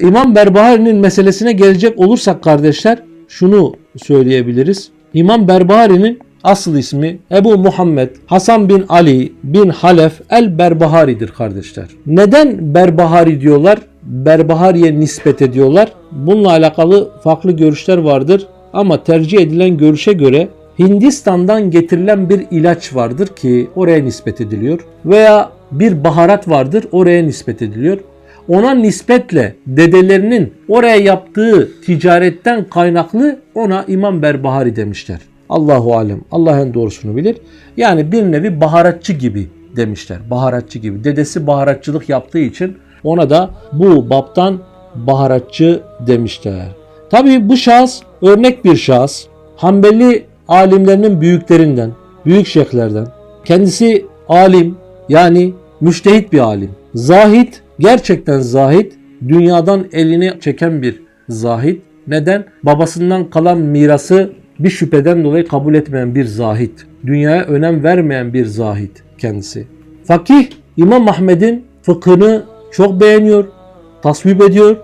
İmam Berbahari'nin meselesine gelecek olursak kardeşler şunu söyleyebiliriz. İmam Berbahari'nin asıl ismi Ebu Muhammed Hasan bin Ali bin Halef el Berbahari'dir kardeşler. Neden Berbahari diyorlar? Berbahari'ye nispet ediyorlar. Bununla alakalı farklı görüşler vardır. Ama tercih edilen görüşe göre Hindistan'dan getirilen bir ilaç vardır ki oraya nispet ediliyor. Veya bir baharat vardır oraya nispet ediliyor. Ona nispetle dedelerinin oraya yaptığı ticaretten kaynaklı ona İmam Berbahari demişler. Allahu alem. Allah en doğrusunu bilir. Yani bir nevi baharatçı gibi demişler. Baharatçı gibi. Dedesi baharatçılık yaptığı için ona da bu baptan baharatçı demişler. Tabii bu şahıs örnek bir şahıs. Hanbeli alimlerinin büyüklerinden, büyük şeyhlerden. Kendisi alim yani müştehit bir alim. Zahit, gerçekten zahit, dünyadan elini çeken bir zahit. Neden? Babasından kalan mirası bir şüpheden dolayı kabul etmeyen bir zahit. Dünyaya önem vermeyen bir zahit kendisi. Fakih İmam Ahmed'in fıkhını çok beğeniyor, tasvip ediyor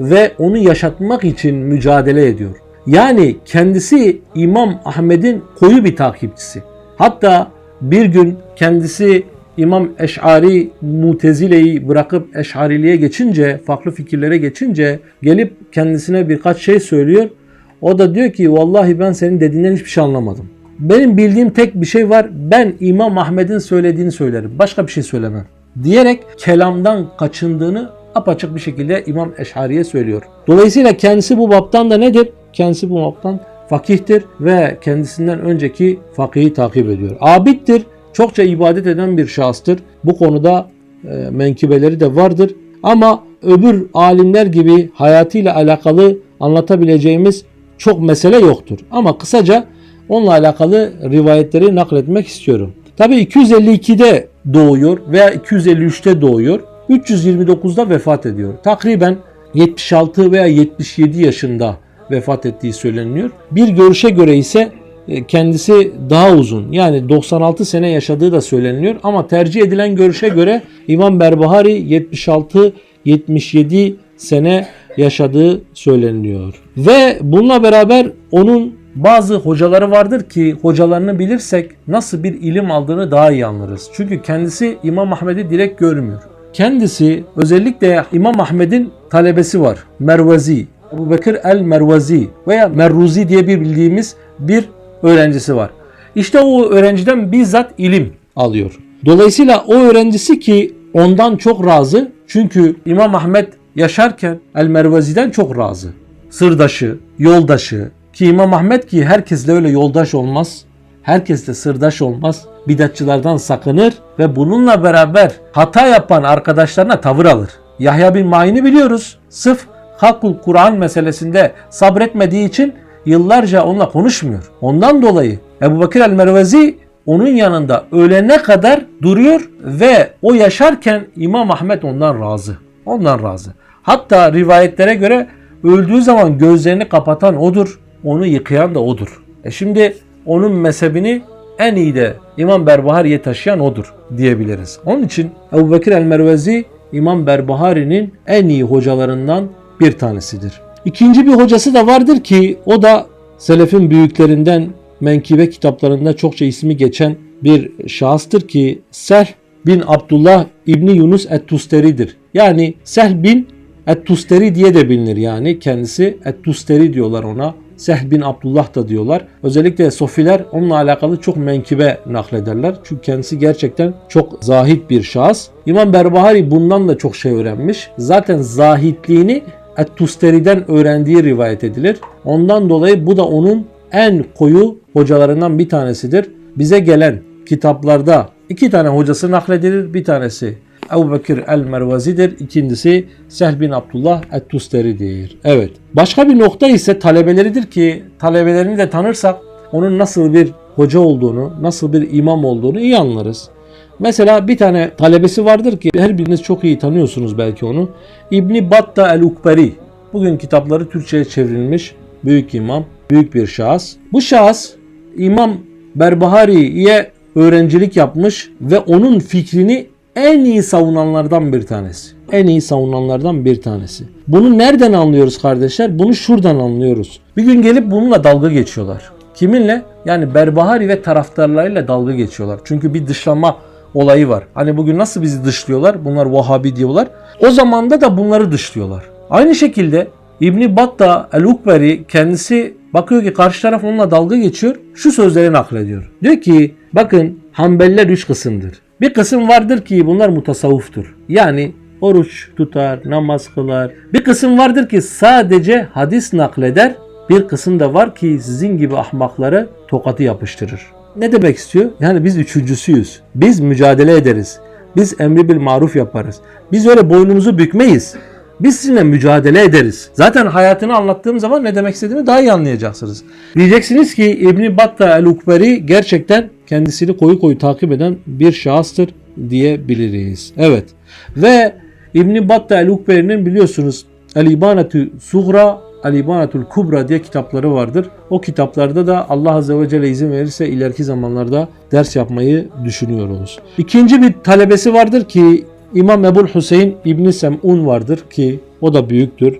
ve onu yaşatmak için mücadele ediyor. Yani kendisi İmam Ahmed'in koyu bir takipçisi. Hatta bir gün kendisi İmam Eş'ari Mutezile'yi bırakıp Eş'ariliğe geçince, farklı fikirlere geçince gelip kendisine birkaç şey söylüyor. O da diyor ki vallahi ben senin dediğinden hiçbir şey anlamadım. Benim bildiğim tek bir şey var. Ben İmam Ahmed'in söylediğini söylerim. Başka bir şey söylemem. Diyerek kelamdan kaçındığını apaçık bir şekilde İmam Eş'ari'ye söylüyor. Dolayısıyla kendisi bu baptan da nedir? Kendisi bu baptan fakihtir ve kendisinden önceki fakihi takip ediyor. Abittir, çokça ibadet eden bir şahıstır. Bu konuda e, menkıbeleri de vardır. Ama öbür alimler gibi hayatıyla alakalı anlatabileceğimiz çok mesele yoktur. Ama kısaca onunla alakalı rivayetleri nakletmek istiyorum. Tabi 252'de doğuyor veya 253'te doğuyor. 329'da vefat ediyor. Takriben 76 veya 77 yaşında vefat ettiği söyleniyor. Bir görüşe göre ise kendisi daha uzun yani 96 sene yaşadığı da söyleniyor ama tercih edilen görüşe göre İmam Berbahari 76 77 sene yaşadığı söyleniyor. Ve bununla beraber onun bazı hocaları vardır ki hocalarını bilirsek nasıl bir ilim aldığını daha iyi anlarız. Çünkü kendisi İmam Ahmed'i direkt görmüyor. Kendisi özellikle İmam Ahmed'in talebesi var. Mervazi. Ebu Bekir el-Mervazi veya Merruzi diye bir bildiğimiz bir öğrencisi var. İşte o öğrenciden bizzat ilim alıyor. Dolayısıyla o öğrencisi ki ondan çok razı çünkü İmam Ahmed yaşarken El-Mervazi'den çok razı. Sırdaşı, yoldaşı ki İmam Ahmed ki herkesle öyle yoldaş olmaz. Herkesle sırdaş olmaz. Bidatçılardan sakınır ve bununla beraber hata yapan arkadaşlarına tavır alır. Yahya bin Ma'in'i biliyoruz. Sırf Hakkul Kur'an meselesinde sabretmediği için yıllarca onunla konuşmuyor. Ondan dolayı Ebu Bakır el-Mervezi onun yanında ölene kadar duruyor ve o yaşarken İmam Ahmet ondan razı. Ondan razı. Hatta rivayetlere göre öldüğü zaman gözlerini kapatan odur. Onu yıkayan da odur. E şimdi onun mezhebini en iyi de İmam Berbahari'ye taşıyan odur diyebiliriz. Onun için Ebu Bekir el-Mervezi İmam Berbahari'nin en iyi hocalarından bir tanesidir. İkinci bir hocası da vardır ki o da Selefin büyüklerinden menkibe kitaplarında çokça ismi geçen bir şahıstır ki Sehl bin Abdullah İbni Yunus Et-Tusteri'dir. Yani Sehl bin Et-Tusteri diye de bilinir yani kendisi Et-Tusteri diyorlar ona. Sehl bin Abdullah da diyorlar. Özellikle Sofiler onunla alakalı çok menkibe naklederler. Çünkü kendisi gerçekten çok zahit bir şahıs. İmam Berbahari bundan da çok şey öğrenmiş. Zaten zahitliğini Et-Tusteri'den öğrendiği rivayet edilir. Ondan dolayı bu da onun en koyu hocalarından bir tanesidir. Bize gelen kitaplarda iki tane hocası nakledilir. Bir tanesi Ebu Bekir el-Mervazi'dir. İkincisi Sehl bin Abdullah et-Tusteri'dir. Evet. Başka bir nokta ise talebeleridir ki talebelerini de tanırsak onun nasıl bir hoca olduğunu, nasıl bir imam olduğunu iyi anlarız. Mesela bir tane talebesi vardır ki her biriniz çok iyi tanıyorsunuz belki onu. İbni Batta el-Ukberi. Bugün kitapları Türkçe'ye çevrilmiş büyük imam, büyük bir şahıs. Bu şahıs İmam Berbahari'ye öğrencilik yapmış ve onun fikrini en iyi savunanlardan bir tanesi. en iyi savunanlardan bir tanesi. Bunu nereden anlıyoruz kardeşler? Bunu şuradan anlıyoruz. Bir gün gelip bununla dalga geçiyorlar. Kiminle? Yani Berbahari ve taraftarlarıyla dalga geçiyorlar. Çünkü bir dışlama olayı var. Hani bugün nasıl bizi dışlıyorlar? Bunlar Vahabi diyorlar. O zamanda da bunları dışlıyorlar. Aynı şekilde İbni Batta el-Ukberi kendisi bakıyor ki karşı taraf onunla dalga geçiyor. Şu sözleri naklediyor. Diyor ki bakın Hanbeliler üç kısımdır. Bir kısım vardır ki bunlar mutasavvuftur. Yani oruç tutar, namaz kılar. Bir kısım vardır ki sadece hadis nakleder. Bir kısım da var ki sizin gibi ahmakları tokatı yapıştırır. Ne demek istiyor? Yani biz üçüncüsüyüz. Biz mücadele ederiz. Biz emri bil maruf yaparız. Biz öyle boynumuzu bükmeyiz. Biz sizinle mücadele ederiz. Zaten hayatını anlattığım zaman ne demek istediğimi daha iyi anlayacaksınız. Diyeceksiniz ki İbni Batta el-Ukberi gerçekten kendisini koyu koyu takip eden bir şahıstır diyebiliriz. Evet. Ve İbni Batta el-Ukberi'nin biliyorsunuz El-İbanetü Sughra El-İbanetul Kubra diye kitapları vardır. O kitaplarda da Allah Azze ve Celle izin verirse ileriki zamanlarda ders yapmayı düşünüyoruz. İkinci bir talebesi vardır ki İmam Ebul Hüseyin İbni Sem'un vardır ki o da büyüktür.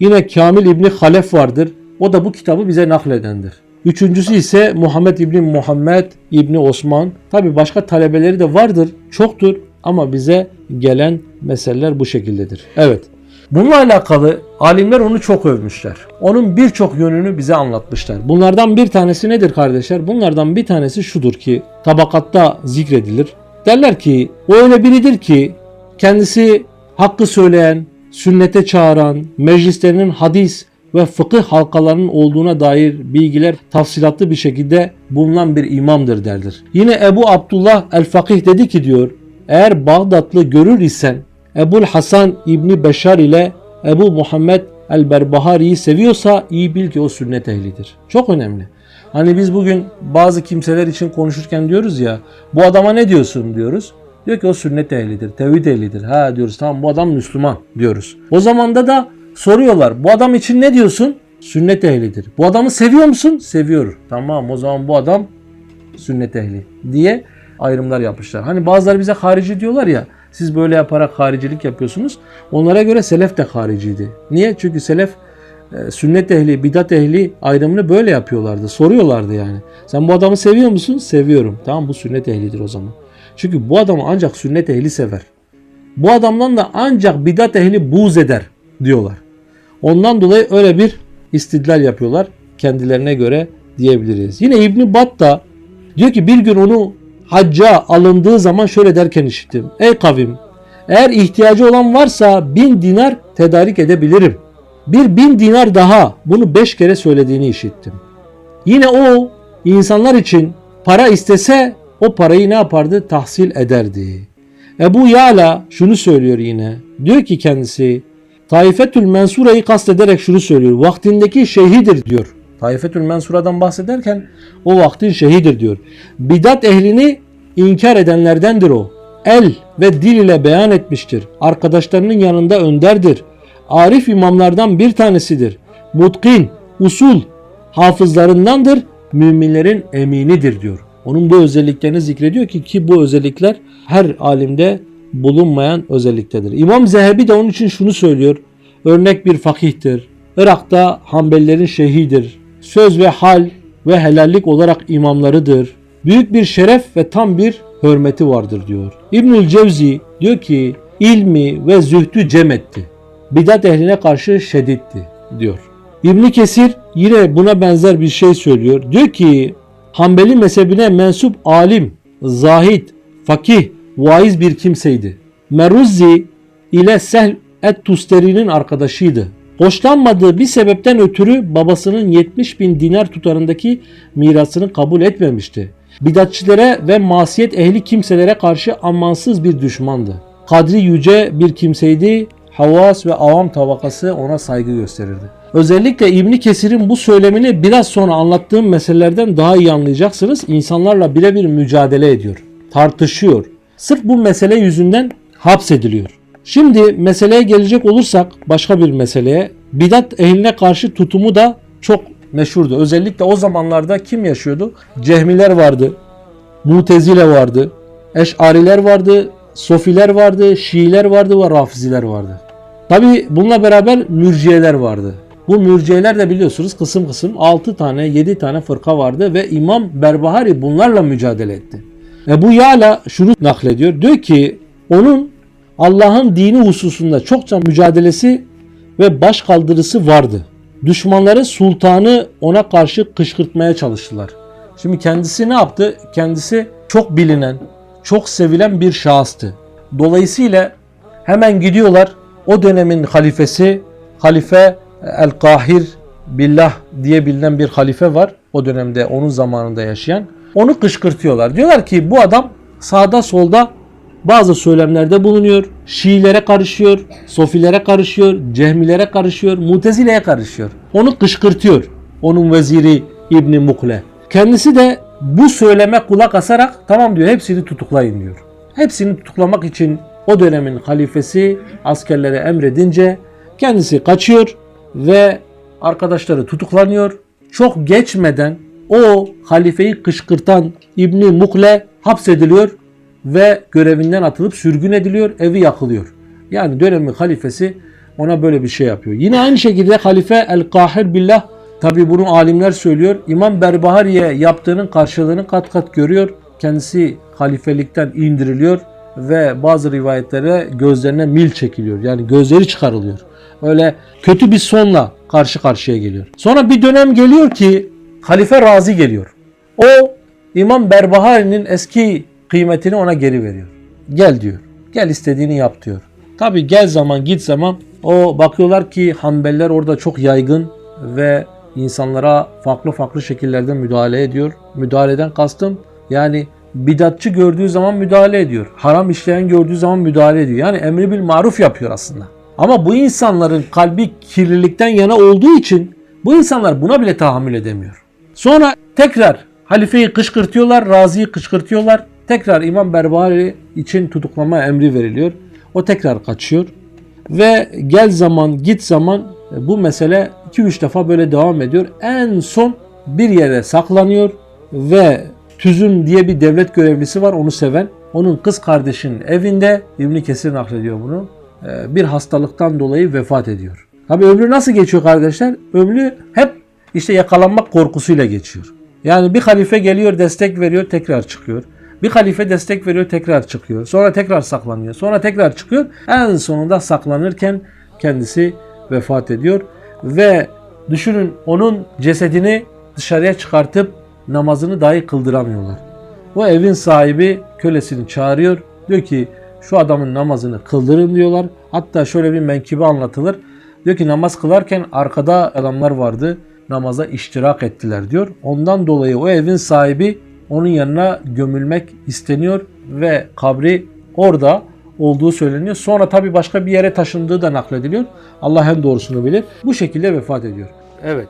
Yine Kamil İbni Halef vardır. O da bu kitabı bize nakledendir. Üçüncüsü ise Muhammed İbni Muhammed İbni Osman. Tabi başka talebeleri de vardır, çoktur ama bize gelen meseleler bu şekildedir. Evet. Bununla alakalı alimler onu çok övmüşler. Onun birçok yönünü bize anlatmışlar. Bunlardan bir tanesi nedir kardeşler? Bunlardan bir tanesi şudur ki tabakatta zikredilir. Derler ki o öyle biridir ki kendisi hakkı söyleyen, sünnete çağıran, meclislerinin hadis ve fıkıh halkalarının olduğuna dair bilgiler tafsilatlı bir şekilde bulunan bir imamdır derdir. Yine Ebu Abdullah el-Fakih dedi ki diyor, eğer Bağdatlı görür isen Ebul Hasan İbni Beşar ile Ebu Muhammed el-Berbahari'yi seviyorsa iyi bil ki o sünnet ehlidir. Çok önemli. Hani biz bugün bazı kimseler için konuşurken diyoruz ya bu adama ne diyorsun diyoruz. Diyor ki o sünnet ehlidir, tevhid ehlidir. Ha diyoruz tamam bu adam Müslüman diyoruz. O zamanda da soruyorlar bu adam için ne diyorsun? Sünnet ehlidir. Bu adamı seviyor musun? Seviyor. Tamam o zaman bu adam sünnet ehli diye ayrımlar yapmışlar. Hani bazıları bize harici diyorlar ya siz böyle yaparak haricilik yapıyorsunuz. Onlara göre selef de hariciydi. Niye? Çünkü selef e, sünnet ehli, bidat ehli ayrımını böyle yapıyorlardı. Soruyorlardı yani. Sen bu adamı seviyor musun? Seviyorum. Tamam bu sünnet ehlidir o zaman. Çünkü bu adamı ancak sünnet ehli sever. Bu adamdan da ancak bidat ehli buğz eder diyorlar. Ondan dolayı öyle bir istidlal yapıyorlar kendilerine göre diyebiliriz. Yine İbn Batta diyor ki bir gün onu hacca alındığı zaman şöyle derken işittim. Ey kavim eğer ihtiyacı olan varsa bin dinar tedarik edebilirim. Bir bin dinar daha bunu beş kere söylediğini işittim. Yine o insanlar için para istese o parayı ne yapardı? Tahsil ederdi. Ebu Yala şunu söylüyor yine. Diyor ki kendisi Taifetül Mensura'yı kastederek şunu söylüyor. Vaktindeki şeyhidir diyor. Taifetül Mensura'dan bahsederken o vaktin şeyhidir diyor. Bidat ehlini inkar edenlerdendir o. El ve dil ile beyan etmiştir. Arkadaşlarının yanında önderdir. Arif imamlardan bir tanesidir. Mutkin, usul, hafızlarındandır. Müminlerin eminidir diyor. Onun bu özelliklerini zikrediyor ki ki bu özellikler her alimde bulunmayan özelliktedir. İmam Zehebi de onun için şunu söylüyor. Örnek bir fakihtir. Irak'ta Hanbelilerin şeyhidir. Söz ve hal ve helallik olarak imamlarıdır. Büyük bir şeref ve tam bir hürmeti vardır diyor. İbnül Cevzi diyor ki ilmi ve zühdü cem etti. Bidat ehline karşı şeditti diyor. İbn Kesir yine buna benzer bir şey söylüyor. Diyor ki Hanbeli mezhebine mensup alim, zahid, fakih, vaiz bir kimseydi. Meruzzi ile Sehl et-Tustari'nin arkadaşıydı. Hoşlanmadığı bir sebepten ötürü babasının 70 bin dinar tutarındaki mirasını kabul etmemişti. Bidatçilere ve masiyet ehli kimselere karşı amansız bir düşmandı. Kadri yüce bir kimseydi, havas ve avam tabakası ona saygı gösterirdi. Özellikle İbni Kesir'in bu söylemini biraz sonra anlattığım meselelerden daha iyi anlayacaksınız. İnsanlarla birebir mücadele ediyor, tartışıyor. Sırf bu mesele yüzünden hapsediliyor. Şimdi meseleye gelecek olursak başka bir meseleye bidat ehline karşı tutumu da çok meşhurdu. Özellikle o zamanlarda kim yaşıyordu? Cehmiler vardı, Mutezile vardı, Eş'ariler vardı, Sofiler vardı, Şiiler vardı ve Rafiziler vardı. Tabi bununla beraber mürciyeler vardı. Bu mürciyeler de biliyorsunuz kısım kısım 6 tane 7 tane fırka vardı ve İmam Berbahari bunlarla mücadele etti. Ebu Yala şunu naklediyor. Diyor ki onun Allah'ın dini hususunda çokça mücadelesi ve baş kaldırısı vardı. Düşmanları sultanı ona karşı kışkırtmaya çalıştılar. Şimdi kendisi ne yaptı? Kendisi çok bilinen, çok sevilen bir şahıstı. Dolayısıyla hemen gidiyorlar o dönemin halifesi Halife El-Kahir Billah diye bilinen bir halife var. O dönemde onun zamanında yaşayan. Onu kışkırtıyorlar. Diyorlar ki bu adam sağda solda bazı söylemlerde bulunuyor. Şiilere karışıyor, Sofilere karışıyor, Cehmilere karışıyor, Mutezile'ye karışıyor. Onu kışkırtıyor. Onun veziri İbni Mukle. Kendisi de bu söyleme kulak asarak tamam diyor hepsini tutuklayın diyor. Hepsini tutuklamak için o dönemin halifesi askerlere emredince kendisi kaçıyor ve arkadaşları tutuklanıyor. Çok geçmeden o halifeyi kışkırtan İbni Mukle hapsediliyor ve görevinden atılıp sürgün ediliyor, evi yakılıyor. Yani dönemin halifesi ona böyle bir şey yapıyor. Yine aynı şekilde halife El-Kahir Billah tabi bunu alimler söylüyor. İmam Berbahari'ye yaptığının karşılığını kat kat görüyor. Kendisi halifelikten indiriliyor ve bazı rivayetlere gözlerine mil çekiliyor. Yani gözleri çıkarılıyor. Öyle kötü bir sonla karşı karşıya geliyor. Sonra bir dönem geliyor ki halife razi geliyor. O İmam Berbahari'nin eski kıymetini ona geri veriyor. Gel diyor. Gel istediğini yap diyor. Tabi gel zaman git zaman o bakıyorlar ki Hanbeliler orada çok yaygın ve insanlara farklı farklı şekillerde müdahale ediyor. Müdahaleden kastım yani bidatçı gördüğü zaman müdahale ediyor. Haram işleyen gördüğü zaman müdahale ediyor. Yani emri bil maruf yapıyor aslında. Ama bu insanların kalbi kirlilikten yana olduğu için bu insanlar buna bile tahammül edemiyor. Sonra tekrar halifeyi kışkırtıyorlar, raziyi kışkırtıyorlar. Tekrar İmam Berbahari için tutuklama emri veriliyor. O tekrar kaçıyor. Ve gel zaman git zaman e, bu mesele 2-3 defa böyle devam ediyor. En son bir yere saklanıyor ve Tüzün diye bir devlet görevlisi var onu seven. Onun kız kardeşinin evinde İbn Kesir naklediyor bunu. e, Bir hastalıktan dolayı vefat ediyor. Tabi ömrü nasıl geçiyor kardeşler? Ömrü hep işte yakalanmak korkusuyla geçiyor. Yani bir halife geliyor destek veriyor tekrar çıkıyor. Bir halife destek veriyor tekrar çıkıyor. Sonra tekrar saklanıyor. Sonra tekrar çıkıyor. En sonunda saklanırken kendisi vefat ediyor. Ve düşünün onun cesedini dışarıya çıkartıp namazını dahi kıldıramıyorlar. O evin sahibi kölesini çağırıyor. Diyor ki şu adamın namazını kıldırın diyorlar. Hatta şöyle bir menkibe anlatılır. Diyor ki namaz kılarken arkada adamlar vardı. Namaza iştirak ettiler diyor. Ondan dolayı o evin sahibi onun yanına gömülmek isteniyor ve kabri orada olduğu söyleniyor. Sonra tabi başka bir yere taşındığı da naklediliyor. Allah en doğrusunu bilir. Bu şekilde vefat ediyor. Evet.